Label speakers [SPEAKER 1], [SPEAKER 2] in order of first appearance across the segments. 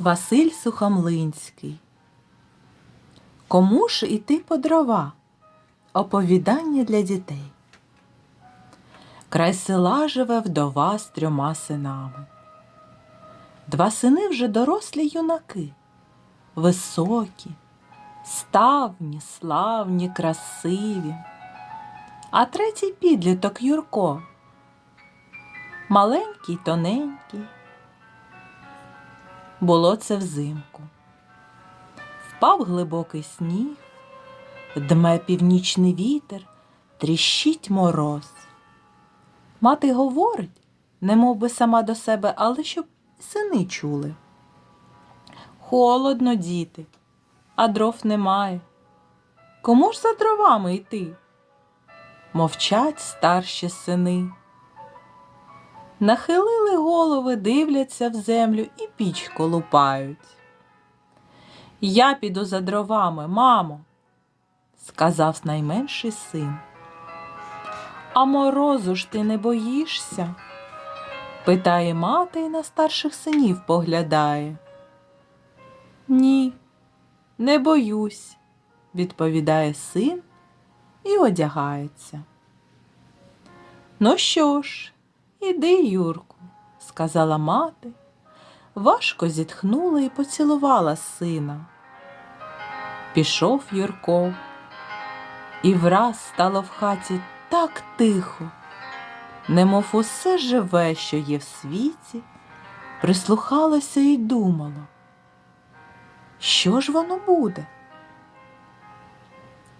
[SPEAKER 1] Василь Сухомлинський. Кому ж іти по дрова? Оповідання для дітей. Край села живе вдова з трьома синами. Два сини вже дорослі юнаки, високі, ставні, славні, красиві. А третій підліток Юрко. Маленький, тоненький. Було це взимку. Впав глибокий сніг, дме північний вітер, тріщить мороз. Мати говорить, не мов би сама до себе, але щоб сини чули. Холодно, діти, а дров немає. Кому ж за дровами йти? Мовчать старші сини. Нахилили голови, дивляться в землю і піч колупають. Я піду за дровами, мамо, сказав найменший син. А морозу ж ти не боїшся? питає мати і на старших синів поглядає. Ні, не боюсь, відповідає син і одягається. Ну що ж, іди, Юрку, сказала мати, важко зітхнула і поцілувала сина. Пішов Юрко, і враз стало в хаті так тихо, немов усе живе, що є в світі, прислухалося і думало, що ж воно буде?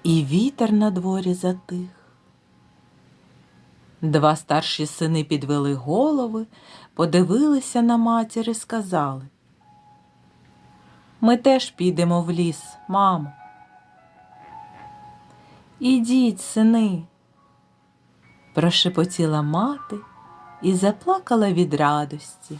[SPEAKER 1] І вітер на дворі затих. Два старші сини підвели голови, подивилися на матір і сказали. Ми теж підемо в ліс, мамо. Ідіть, сини, прошепотіла мати і заплакала від радості.